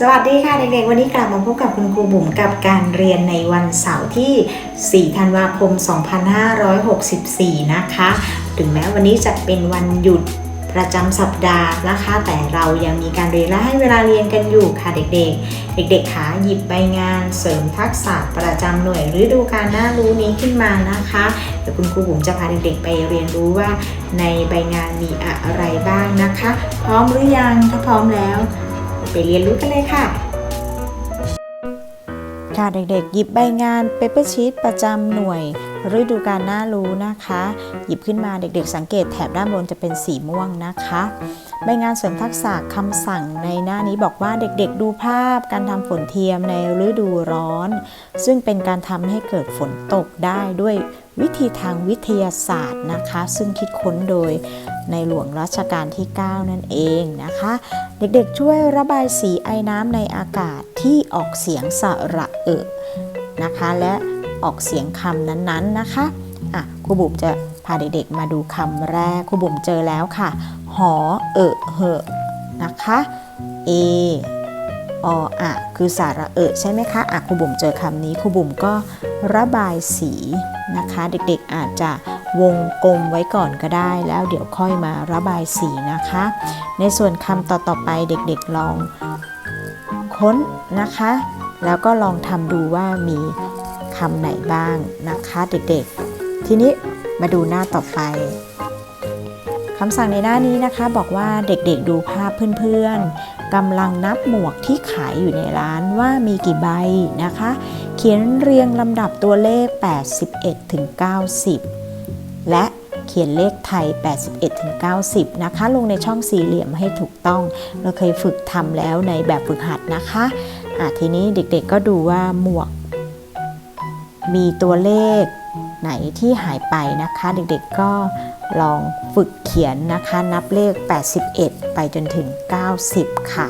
สวัสดีค่ะเด็กๆ วันนี้กลับมาพบกับคุณครูบุ๋มกับการเรียนในวันเสาร์ที่ 4 ธันวาคม 2564 นะคะ ถึงแม้วันนี้จะเป็นวันหยุดประจำสัปดาห์นะคะ แต่เรายังมีการเรียนและให้เวลาเรียนกันอยู่ค่ะเด็กๆ เด็กๆขาหยิบใบงานเสริมทักษะประจำหน่วยฤดูการน่ารู้นี้ขึ้นมานะคะเดี๋ยวคุณครูบุ๋มจะพาเด็กๆไปเรียนรู้ว่าในใบงานมีอะไรบ้างนะคะ พร้อมหรือยังถ้าพร้อมแล้ว ไปเรียนรู้กันเลยค่ะ ค่ะเด็กๆ หยิบใบงานเปเปอร์ชีตประจำหน่วยฤดูการน่ารู้นะคะ หยิบขึ้นมาเด็กๆ สังเกตแถบด้านบนจะเป็นสีม่วงนะคะใบงานเสริมทักษะคำสั่งในหน้านี้บอกว่าเด็กๆ ดูภาพการทำฝนเทียมในฤดูร้อน ซึ่งเป็นการทำให้เกิดฝนตกได้ด้วยวิธีทางวิทยาศาสตร์นะคะ ซึ่งคิดค้นโดย ในหลวงรัชกาลที่ 9 นั่นเองนะคะ เด็กๆช่วยระบายสีไอน้ำในอากาศที่ออกเสียงสระเอะนะคะ และออกเสียงคำนั้นๆนะคะอะครูบุ๋มจะพาเด็กๆมาดูคำแรกครูบุ๋มเจอแล้วค่ะ หอเอะเหอะนะคะเอออะคือสระเอะใช่ไหมคะอะครูบุ๋มเจอคำนี้ครูบุ๋มก็ระบายสีนะคะ เด็กๆอาจจะ วงกลมไว้ก่อนก็ได้ แล้วเดี๋ยวค่อยมาระบายสีนะคะ ในส่วนคำต่อๆไปเด็กๆลองค้นนะคะ แล้วก็ลองทำดูว่ามีคำไหนบ้างนะคะเด็กๆ ทีนี้มาดูหน้าต่อไปคำสั่งในหน้านี้นะคะ บอกว่าเด็กๆดูภาพเพื่อนๆกำลังนับหมวกที่ขายอยู่ในร้านว่ามีกี่ใบนะคะ เขียนเรียงลำดับตัวเลข 81ถึง90 และเขียนเลขไทย 81ถึง90 นะคะ ลงในช่องสี่เหลี่ยมให้ถูกต้อง เราเคยฝึกทำแล้วในแบบฝึกหัดนะคะะทีนี้เด็กๆก็ดูว่าหมวก มีตัวเลขไหนที่หายไปนะคะ เด็กๆก็ลองฝึกเขียนนะคะ นับเลข 81 ไปจนถึง 90 ค่ะ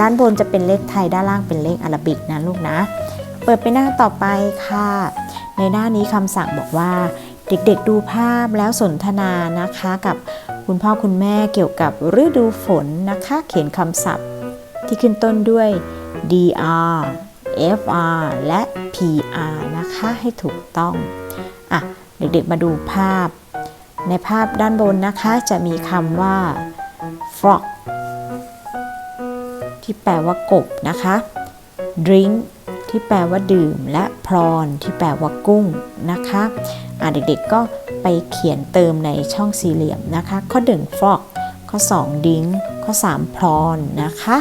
ด้านบนจะเป็นเลขไทยด้านล่างเป็นเลขอาราบิกนะลูกนะ เปิดไปหน้าต่อไปค่ะ ในหน้านี้คำสั่งบอกว่า เด็กๆดูภาพแล้วสนทนานะคะกับคุณพ่อคุณแม่เกี่ยวกับฤดูฝนนะคะ เขียนคำศัพท์ที่ขึ้นต้นด้วย dr fr และ pr นะคะให้ถูกต้องอะเด็กๆมาดูภาพ ในภาพด้านบนนะคะจะมีคำว่า frog ที่แปลว่ากบนะคะ drink ที่แปลว่าดื่ม และ prawn ที่แปลว่ากุ้งนะคะะเด็กๆก็ไปเขียนเติมในช่องสี่เหลี่ยมนะคะ ข้อ1 frog ข้อ2 drink ข้อ3 prawn นะคะ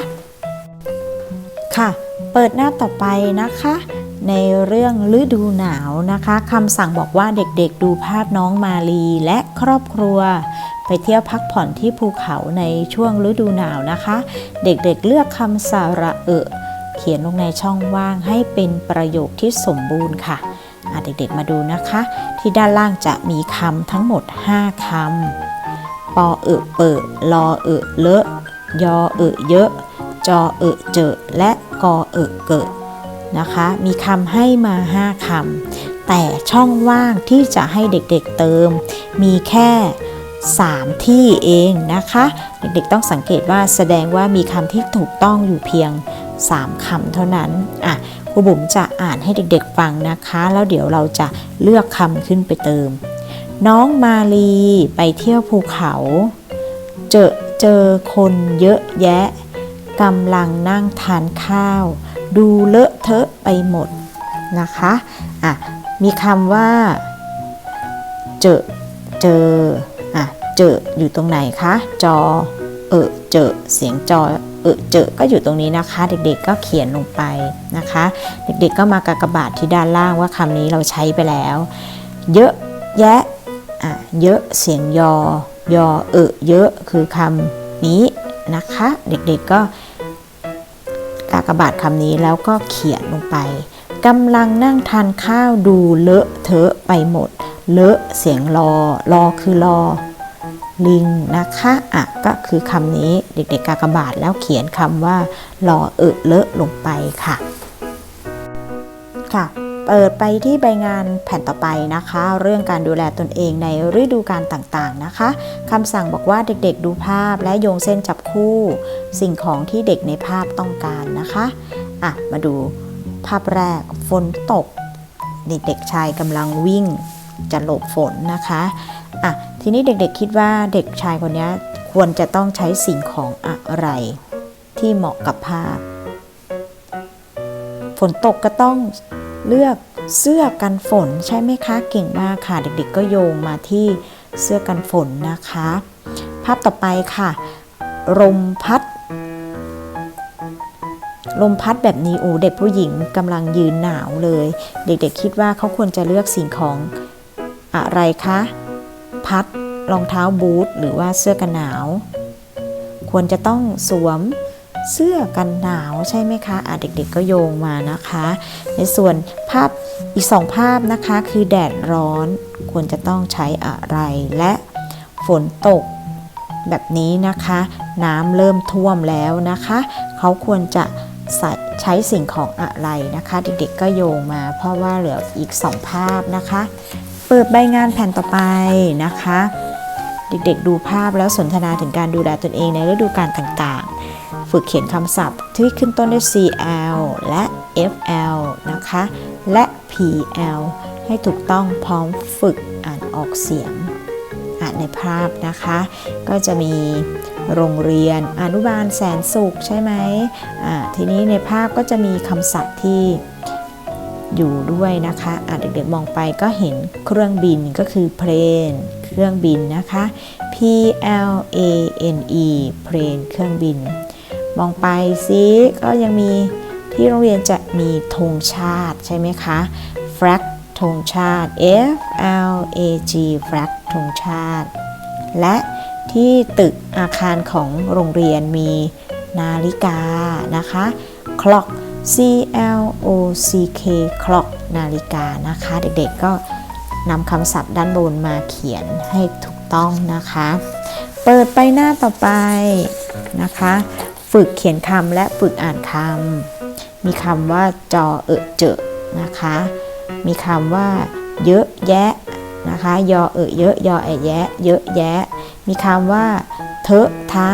ค่ะ เปิดหน้าต่อไปนะคะ ในเรื่องฤดูหนาวนะคะคำสั่งบอกว่าเด็กๆดูภาพน้องมาลีและครอบครัวไปเที่ยวพักผ่อนที่ภูเขาในช่วงฤดูหนาวนะคะ เด็กๆเลือกคำสาระเอะ เขียนลงในช่องว่างให้เป็นประโยคที่สมบูรณ์ค่ะเด็กๆมาดูนะคะ ที่ด้านล่างจะมีคำทั้งหมด 5คำปอเอะเปิดลอเอะเลอะยอเอะเยอะ จอเอะเจอและกอเอะเกิดนะคะ มีคำให้มา 5คำแต่ช่องว่างที่จะให้เด็กๆเติม มีแค่ 3 ที่เองนะคะ เด็กๆต้องสังเกตว่าแสดงว่ามีคำที่ถูกต้องอยู่เพียง 3คำเท่านั้นอะครูบุ๋มจะอ่านให้เด็กๆฟังนะคะ แล้วเดี๋ยวเราจะเลือกคำขึ้นไปเติม น้องมาลีไปเที่ยวภูเขา เจอเจอคนเยอะแยะกำลังนั่งทานข้าว ดูเลอะเทอะไปหมดนะคะอะมีคำว่า เจอเจออะเจออยู่ตรงไหนคะ จอ เออเจอเสียงจอ เออเจอก็อยู่ตรงนี้นะคะ เด็กๆก็เขียนลงไปนะคะ เด็กๆก็มากากบาทที่ด้านล่างว่าคำนี้เราใช้ไปแล้ว เยอะแยะอะเยอะเสียงยอยอเออเยอะคือคำนี้นะคะ เด็กๆก็กากบาทคำนี้แล้วก็เขียนลงไปกำลังนั่งทานข้าวดูเลอะเทอะไปหมด เลอะเสียงรอรอคือรอ ลิงนะคะอะก็คือคำนี้เด็กๆกากบาทแล้วเขียนคำว่ารอเอะเลอะลงไปค่ะค่ะเปิดไปที่ใบงานแผ่นต่อไปนะคะ เรื่องการดูแลตนเองในฤดูกาลต่างๆนะคะคำสั่งบอกว่าเด็กๆดูภาพและโยงเส้นจับคู่ สิ่งของที่เด็กในภาพต้องการนะคะอะมาดูภาพแรกฝนตกนี่เด็กชายกำลังวิ่งจะหลบฝนนะคะอะ ทีนี้เด็กๆคิดว่าเด็กชายคนนี้ควรจะต้องใช้สิ่งของอะไร ที่เหมาะกับภาพ ฝนตกก็ต้องเลือกเสื้อกันฝนใช่ไหมคะเก่งมากค่ะ เด็กๆก็โยงมาที่เสื้อกันฝนนะคะ ภาพต่อไปค่ะ ลมพัด ลมพัดแบบนี้โอ้เด็กผู้หญิงกำลังยืนหนาวเลย เด็กๆคิดว่าเขาควรจะเลือกสิ่งของอะไรคะ พัดรองเท้าบูทหรือว่าเสื้อกันหนาว ควรจะต้องสวมเสื้อกันหนาวใช่ไหมคะอะเด็กๆก็โยงมานะคะ ในส่วนภาพอีกสองภาพนะคะคือแดดร้อนควรจะต้องใช้อะไรและฝนตกแบบนี้นะคะ น้ำเริ่มท่วมแล้วนะคะ เขาควรจะใส่ใช้สิ่งของอะไรนะคะ เด็กๆก็โยงมาเพราะว่าเหลืออีกสองภาพนะคะ เปิดใบงานแผ่นต่อไปนะคะ เด็กๆดูภาพแล้วสนทนาถึงการดูแลตนเองในฤดูกาลต่างๆ ฝึกเขียนคำศัพท์ที่ขึ้นต้นด้วย CL และ FL นะคะ และ PL ให้ถูกต้องพร้อมฝึกอ่านออกเสียง อ่านในภาพนะคะ ก็จะมีโรงเรียนอนุบาลแสนสุขใช่ไหมอ่าทีนี้ในภาพก็จะมีคำศัพท์ที่ อยู่ด้วยนะคะอ่าเด็กๆมองไปก็เห็นเครื่องบินก็คือ plane เครื่องบินนะคะ P L A N E plane เครื่องบิน มองไปซิก็ยังมีที่โรงเรียนจะมีธงชาติใช่ไหมคะ flag ธงชาติ F L A G flag ธงชาติ และที่ตึกอาคารของโรงเรียนมีนาฬิกานะคะ clock C L O C K clock นาฬิกานะคะ เด็กๆก็นำคำศัพท์ด้านบนมาเขียนให้ถูกต้องนะคะ เปิดไปหน้าต่อไปนะคะ ฝึกเขียนคำและฝึกอ่านคำมีคำว่าจอเอะเจอะนะคะ มีคำว่าเยอะแยะนะคะ ยอเอะเยอะยอแอะแยะ เยอะแยะ มีคำว่าเทอะทะ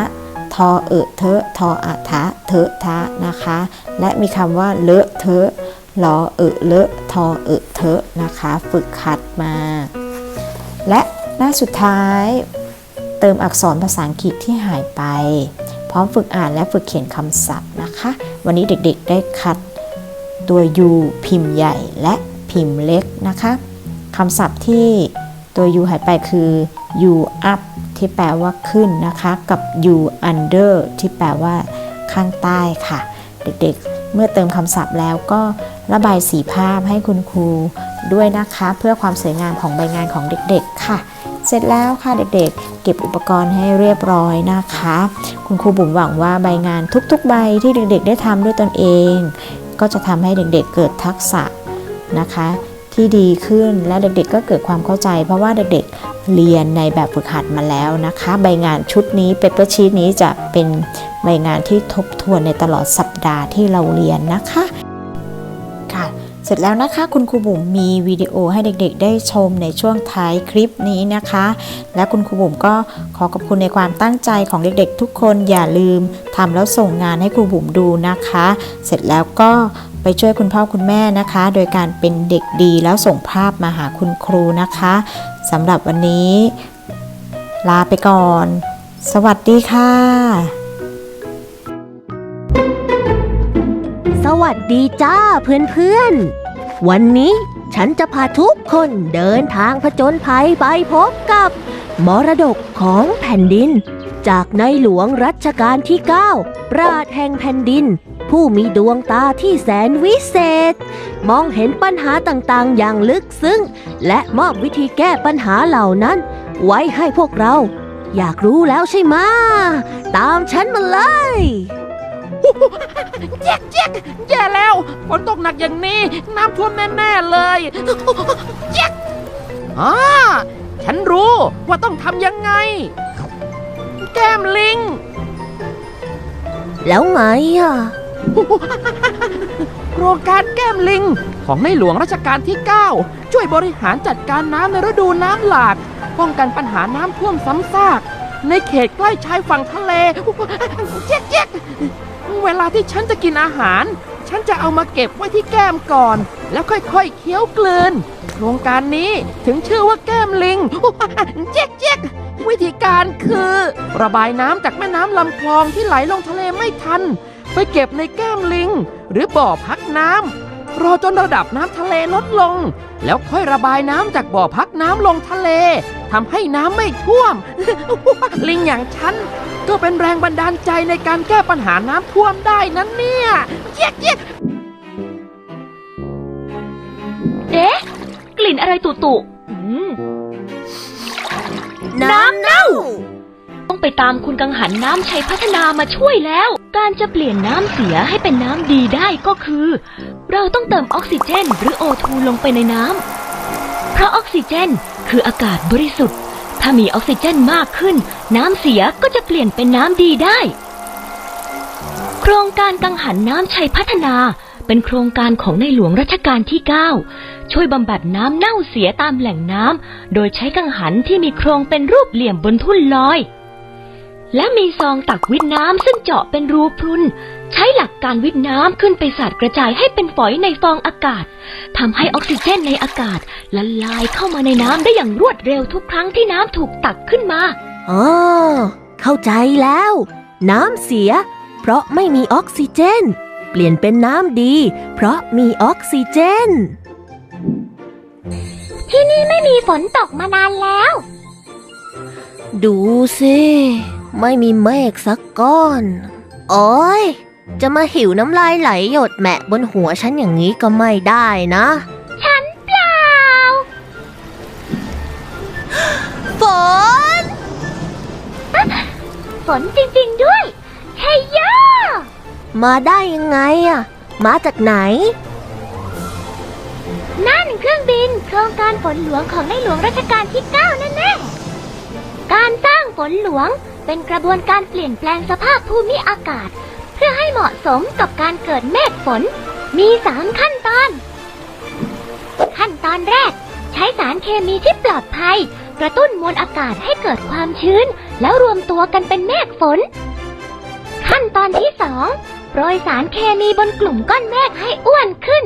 ทอเอะเทอะทออะทะเทอะทะนะคะ และมีคำว่าเลอะเทอะลอเอะเลอะทอเอะเทอะนะคะ ฝึกคัดมา และหน้าสุดท้ายเติมอักษรภาษาอังกฤษที่หายไป พร้อมฝึกอ่านและฝึกเขียนคำศัพท์นะคะ วันนี้เด็กๆได้คัดตัว U พิมพ์ใหญ่และพิมพ์เล็กนะคะคำศัพท์ที่ตัว U หายไปคือ U up ที่แปลว่าขึ้นนะคะ กับ U under ที่แปลว่าข้างใต้ค่ะ เด็กๆ เมื่อเติมคำศัพท์แล้วก็ระบายสีภาพให้คุณครูด้วยนะคะ เพื่อความสวยงามของใบงานของเด็กๆค่ะ เสร็จแล้วค่ะเด็กๆ เก็บอุปกรณ์ให้เรียบร้อยนะคะ คุณครูบุ๋มหวังว่าใบงานทุกๆ ใบที่เด็กๆ ได้ทำด้วยตนเอง ก็จะทำให้เด็กๆ เกิดทักษะนะคะ ที่ดีขึ้น และเด็กๆก็เกิดความเข้าใจ เพราะว่าเด็กๆเรียนในแบบฝึกหัดมาแล้วนะคะ ใบงานชุดนี้เปเปอร์ชีตนี้จะเป็นใบงานที่ทบทวนในตลอดสัปดาห์ที่เราเรียนนะคะค่ะเสร็จแล้วนะคะคุณครูบุ๋มมีวิดีโอให้เด็กๆ ได้ชมในช่วงท้ายคลิปนี้นะคะ และคุณครูบุ๋มก็ขอขอบคุณในความตั้งใจของเด็กๆ ทุกคนอย่าลืมทำแล้วส่งงานให้ครูบุ๋มดูนะคะ เสร็จแล้วก็ ไปช่วยคุณพ่อคุณแม่นะคะ โดยการเป็นเด็กดีแล้วส่งภาพมาหาคุณครูนะคะสำหรับวันนี้ ลาไปก่อน สวัสดีค่ะ สวัสดีจ้าเพื่อนๆ วันนี้ฉันจะพาทุกคนเดินทางผจญภัยไปพบกับ มรดกของแผ่นดิน จากในหลวงรัชกาลที่ 9 ราชแห่งแผ่นดิน ผู้มีดวงตาที่แสนวิเศษ มองเห็นปัญหาต่างๆ อย่างลึกซึ้ง และมอบวิธีแก้ปัญหาเหล่านั้น ไว้ให้พวกเรา อยากรู้แล้วใช่ไหมตามฉันมาเลยแจ๊กแจ๊กแย่แล้วฝนตกหนักอย่างนี้ น้ำท่วมแน่ๆเลยแจ๊กอ่าฉันรู้ว่าต้องทำยังไง ก้มลิง แล้วไงอะ โครงการแก้มลิง ของในหลวงรัชกาลที่ 9 ช่วยบริหารจัดการน้ำในฤดูน้ำหลาก ป้องกันปัญหาน้ำท่วมซ้ำซาก ในเขตใกล้ชายฝั่งทะเลเจ๊กเจ๊กเวลาที่ฉันจะกินอาหาร ฉันจะเอามาเก็บไว้ที่แก้มก่อน แล้วค่อยๆเคี้ยวกลืนโครงการนี้ถึงชื่อว่าแก้มลิงเจ๊กเจ๊กวิธีการ คือ ระบายน้ำจากแม่น้ำลำคลองที่ไหลลงทะเลไม่ทัน ไปเก็บในแก้มลิง หรือบ่อพักน้ำรอจนระดับน้ำทะเลลดลง แล้วค่อยระบายน้ำจากบ่อพักน้ำลงทะเลทำให้น้ำไม่ท่วม ลิงอย่างฉันก็เป็นแรงบันดาลใจในการแก้ปัญหาน้ำท่วมได้นั้นเนี่ยเจ๊กเจ๊กเอ๊ะกลิ่นอะไรตุตุอืมน้ำเน่าต้อง ไปตามคุณกังหันน้ำชัยพัฒนามาช่วยแล้ว การจะเปลี่ยนน้ำเสียให้เป็นน้ำดีได้ก็คือ เราต้องเติมออกซิเจนหรือโอทูลงไปในน้ำเพราะออกซิเจนคืออากาศบริสุทธิ์ ถ้ามีออกซิเจนมากขึ้น น้ำเสียก็จะเปลี่ยนเป็นน้ำดีได้ โครงการกังหันน้ำชัยพัฒนาเป็นโครงการของในหลวงรัชกาลที่ 9 ช่วยบำบัดน้ำเน่าเสียตามแหล่งน้ำ โดยใช้กังหันที่มีโครงเป็นรูปเหลี่ยมบนทุ่นลอย และมีซองตักวิทน้ำซึ่งเจาะเป็นรูพรุน ใช้หลักการวิทน้ำขึ้นไปสาดกระจายให้เป็นฝอยในฟองอากาศทำให้ออกซิเจนในอากาศละลายเข้ามาในน้ำได้อย่างรวดเร็วทุกครั้งที่น้ำถูกตักขึ้นมาอ๋อเข้าใจแล้ว น้ำเสีย เพราะไม่มีออกซิเจน เปลี่ยนเป็นน้ำดี เพราะมีออกซิเจน ที่นี่ไม่มีฝนตกมานานแล้ว ดูสิ ไม่มีเมฆสักก้อน โอ้ย จะมาหิวน้ำลายไหลหยดแมะบนหัวฉันอย่างนี้ก็ไม่ได้นะ ฉันเปล่า ฝน ฝนจริงๆด้วยเฮ้ยยามาได้ยังไงอะมาจากไหน นั่นเครื่องบินโครงการฝนหลวงของในหลวงรัชกาลที่9นั่นแน่การสร้างฝนหลวง เป็นกระบวนการเปลี่ยนแปลงสภาพภูมิอากาศ เพื่อให้เหมาะสมกับการเกิดเมฆฝน มีสามขั้นตอน ขั้นตอนแรก ใช้สารเคมีที่ปลอดภัย กระตุ้นมวลอากาศให้เกิดความชื้น แล้วรวมตัวกันเป็นเมฆฝน ขั้นตอนที่สองโปรยสารเคมีบนกลุ่มก้อนเมฆให้อ้วนขึ้น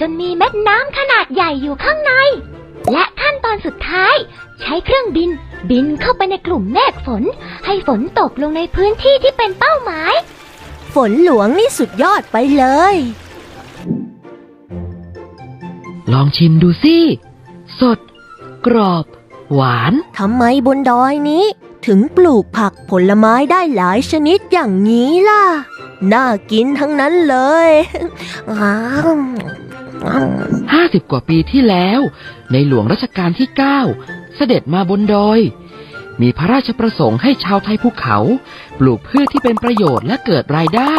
จนมีเม็ดน้ำขนาดใหญ่อยู่ข้างใน และขั้นตอนสุดท้าย ใช้เครื่องบิน บินเข้าไปในกลุ่มเมฆฝน ให้ฝนตกลงในพื้นที่ที่เป็นเป้าหมาย ฝนหลวงนี่สุดยอดไปเลย ลองชิมดูสิ สด กรอบ หวาน ทำไมบนดอยนี้ ถึงปลูกผักผลไม้ได้หลายชนิดอย่างนี้ล่ะ น่ากินทั้งนั้นเลยอ้าว50 กว่าปีที่แล้ว ในหลวงรัชกาลที่ 9 เสด็จมาบนดอย มีพระราชประสงค์ให้ชาวไทยภูเขา ปลูกพืชที่เป็นประโยชน์และเกิดรายได้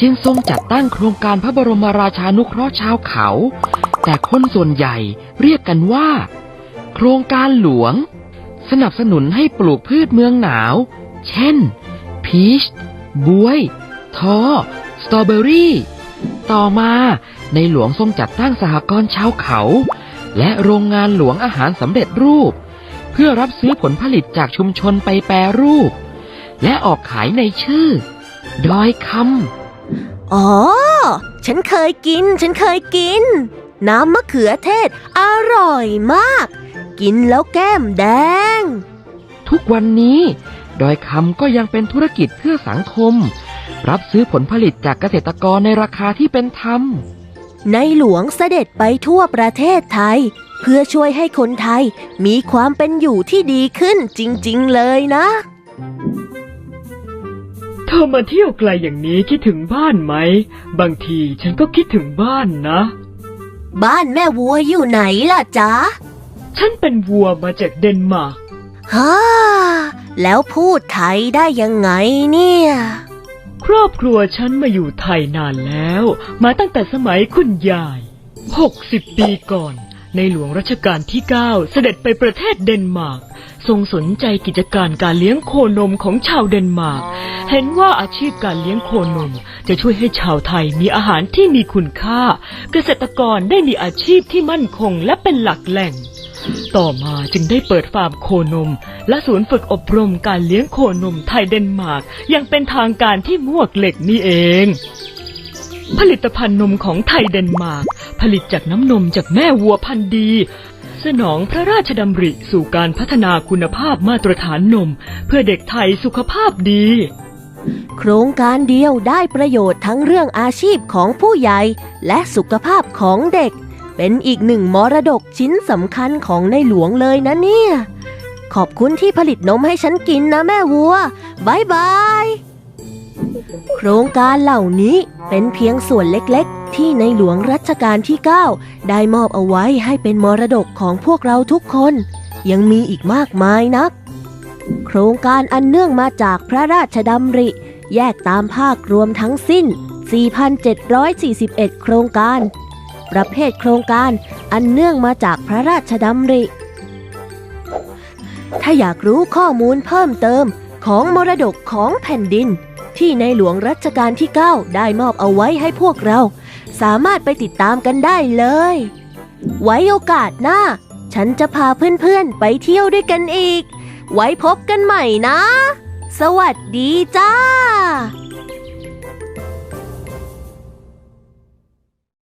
จึงทรงจัดตั้งโครงการพระบรมราชานุเคราะห์ชาวเขา แต่คนส่วนใหญ่เรียกกันว่า โครงการหลวง สนับสนุนให้ปลูกพืชเมืองหนาว เช่น พีชบวยท้อสตรอเบอรี่ ต่อมาในหลวงทรงจัดตั้งสหกรณ์ชาวเขา และโรงงานหลวงอาหารสำเร็จรูป เพื่อรับซื้อผลผลิตจากชุมชนไปแปรรูป และออกขายในชื่อ ดอยคอ๋อ ฉันเคยกิน ฉันเคยกิน น้ำมะเขือเทศ อร่อยมาก กินแล้วแก้มแดงำทุกวันนี้ ดอยคำก็ยังเป็นธุรกิจเพื่อสังคม รับซื้อผลผลิตจากเกษตรกรในราคาที่เป็นธรรม ในหลวงเสด็จไปทั่วประเทศไทย เพื่อช่วยให้คนไทยมีความเป็นอยู่ที่ดีขึ้นจริง ๆ เลยนะเธอมาเที่ยวไกลอย่างนี้คิดถึงบ้านไหม บางทีฉันก็คิดถึงบ้านนะ บ้านแม่วัวอยู่ไหนล่ะจ๊ะ ฉันเป็นวัวมาจากเดนมาร์กฮ่าแล้วพูดไทยได้ยังไงเนี่ย ครอบครัวฉันมาอยู่ไทยนานแล้ว มาตั้งแต่สมัยคุณยาย 60 ปีก่อน ในหลวงรัชกาลที่ 9 เสด็จไปประเทศเดนมาร์ก ทรงสนใจกิจการการเลี้ยงโคนมของชาวเดนมาร์ก เห็นว่าอาชีพการเลี้ยงโคนม จะช่วยให้ชาวไทยมีอาหารที่มีคุณค่า เกษตรกรได้มีอาชีพที่มั่นคงและเป็นหลักแหล่ง ต่อมาจึงได้เปิดฟาร์มโคนม และศูนย์ฝึกอบรมการเลี้ยงโคนมไทยเดนมาร์กย่างเป็นทางการที่มวกเหล็กนี่เอง ผลิตภัณฑ์นมของไทยเดนมาร์กผลิตจากน้ำนมจากแม่วัวพันธุ์ดี สนองพระราชดำริสู่การพัฒนาคุณภาพมาตรฐานนม เพื่อเด็กไทยสุขภาพดี โครงการเดียวได้ประโยชน์ทั้งเรื่องอาชีพของผู้ใหญ่และสุขภาพของเด็ก เป็นอีกหนึ่งมรดกชิ้นสำคัญของในหลวงเลยนะเนี่ย ขอบคุณที่ผลิตนมให้ฉันกินนะแม่วัวบายบาย โครงการเหล่านี้เป็นเพียงส่วนเล็กๆ ที่ในหลวงรัชกาลที่ 9 ได้มอบเอาไว้ให้เป็นมรดกของพวกเราทุกคน ยังมีอีกมากมายนัก โครงการอันเนื่องมาจากพระราชดำริ แยกตามภาครวมทั้งสิ้น 4,741 โครงการ ประเภทโครงการอันเนื่องมาจากพระราชดำริ ถ้าอยากรู้ข้อมูลเพิ่มเติมของมรดกของแผ่นดิน ที่ในหลวงรัชกาลที่ 9 ได้มอบเอาไว้ให้พวกเรา สามารถไปติดตามกันได้เลย ไว้โอกาสหน้า ฉันจะพาเพื่อนๆ ไปเที่ยวด้วยกันอีก ไว้พบกันใหม่นะ สวัสดีจ้า